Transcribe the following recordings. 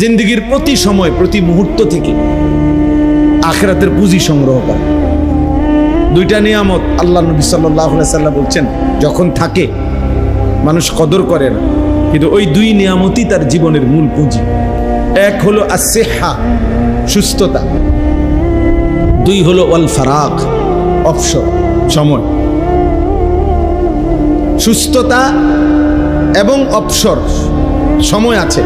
জিন্দগির প্রতি সময়, প্রতি মুহূর্ত থেকে আখেরাতের পুঁজি সংগ্রহ করা। দুইটা নিয়ামত আল্লাহ নবী সাল্লাহ বলছেন, যখন থাকে, মানুষ কদর করে না। কিন্তু ওই দুই নিয়ামতই তার জীবনের মূল পুঁজি। এক হলো আসেহা সুস্থতা। দুই হলো ওয়াল ফারাক অবসর, সময়। সুস্থতা এবং অবসর, সময় আছে।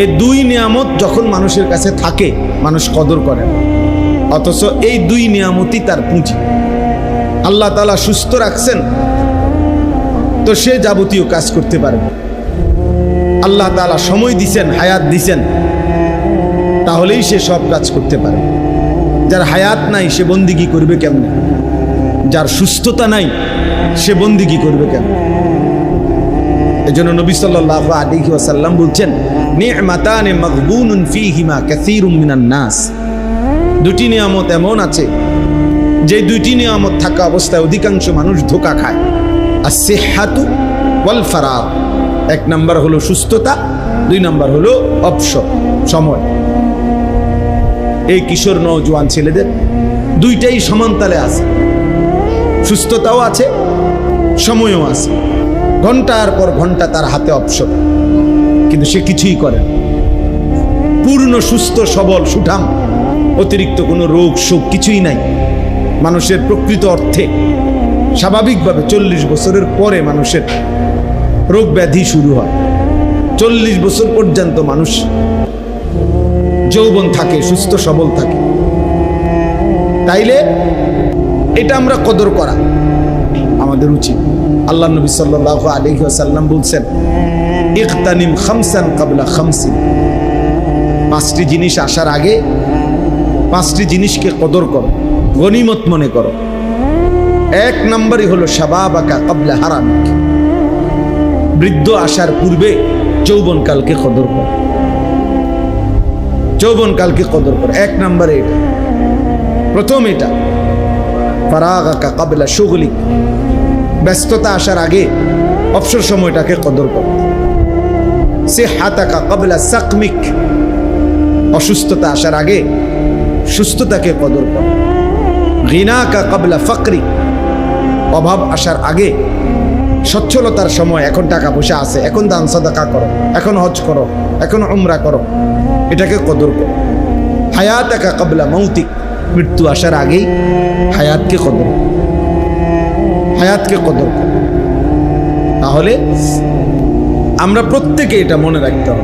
এই দুই নিয়ামত যখন মানুষের কাছে থাকে, মানুষ কদর করে অথচ এই দুই নিয়ামতই তার পুঁজি। আল্লাহ তালা সুস্থ রাখছেন, তো সে যাবতীয় কাজ করতে পারবে। আল্লাহ তালা সময় দিছেন, হায়াত দিছেন, তাহলেই সে সব কাজ করতে পারে যার হায়াত নাই, সে বন্দিগি করবে কেমনে? যার সুস্থতা নাই, সে বন্দিগি করবে কেমন? এজন্য নবী সাল্লাল্লাহু আলাইহি ওয়াসাল্লাম বলছেন, নি'মাতানে মাগবুনুন ফীহিমা কাসীরুম মিনান নাস। দুটি নিয়ামত এমন আছে, যে দুইটি নিয়ামত থাকা অবস্থায় অধিকাংশ মানুষ ধোকা খায়। আর সেহাতু ওয়াল ফারাগ এক নাম্বার হলো সুস্থতা, দুই নাম্বার হলো অবসর, সময়। এই কিশোর নওজোয়ান ছেলেদের দুইটাই সমানতালে আছে। সুস্থতাও আছে, সময়ও আছে। ঘণ্টার পর ঘণ্টা তার হাতে অবসর। কিন্তু সে কিছুই করে। পূর্ণ, সুস্থ, সবল, সুঠাম, অতিরিক্ত কোনো রোগ, শোক কিছুই নাই। মানুষের প্রকৃত অর্থে স্বাভাবিকভাবে চল্লিশ বছরের পরে মানুষের রোগ ব্যাধি শুরু হয়। চল্লিশ বছর পর্যন্ত মানুষ যৌবন থাকে, সুস্থ, সবল থাকে। তাইলে এটা আমরা কদর করা আমাদের উচিত। আল্লাহ নবী সাল্লাহ আলহি আসাল্লাম বলছেন, ইকতানিম খামসান কাবলা খামসিন। পাঁচটি জিনিস আসার আগে পাঁচটি জিনিসকে কদর করো, গনিমত মনে করো। এক নম্বরই হলো শাবাবাকা কাবলা হারামিক। বৃদ্ধ আসার পূর্বে যৌবনকালকে কদর করো। যৌবনকালকে কদর করো। এক নম্বরে এটা। প্রথম এটা, ফারাগাকা কাবলা সুগলিক ব্যস্ততা আসার আগে অবসর সময়টাকে কদর করো। সে হাতাকা কাবলা সাকমিক। অসুস্থতা আসার আগে সুস্থতাকে কদর করো। ঘৃণাকা কাবলা ফকরি। অভাব আসার আগে সচ্ছলতার সময় এখন টাকা পয়সা আছে, এখন দান সদাকা করো, এখন হজ করো, এখন উমরা করো। এটাকে কদর করো। হায়াত একা কাবলা মৌতিক মৃত্যু আসার আগেই হায়াতকে কদর করো। হায়াতকে কদর তাহলে আমরা প্রত্যেকে এটা মনে রাখতে হবে।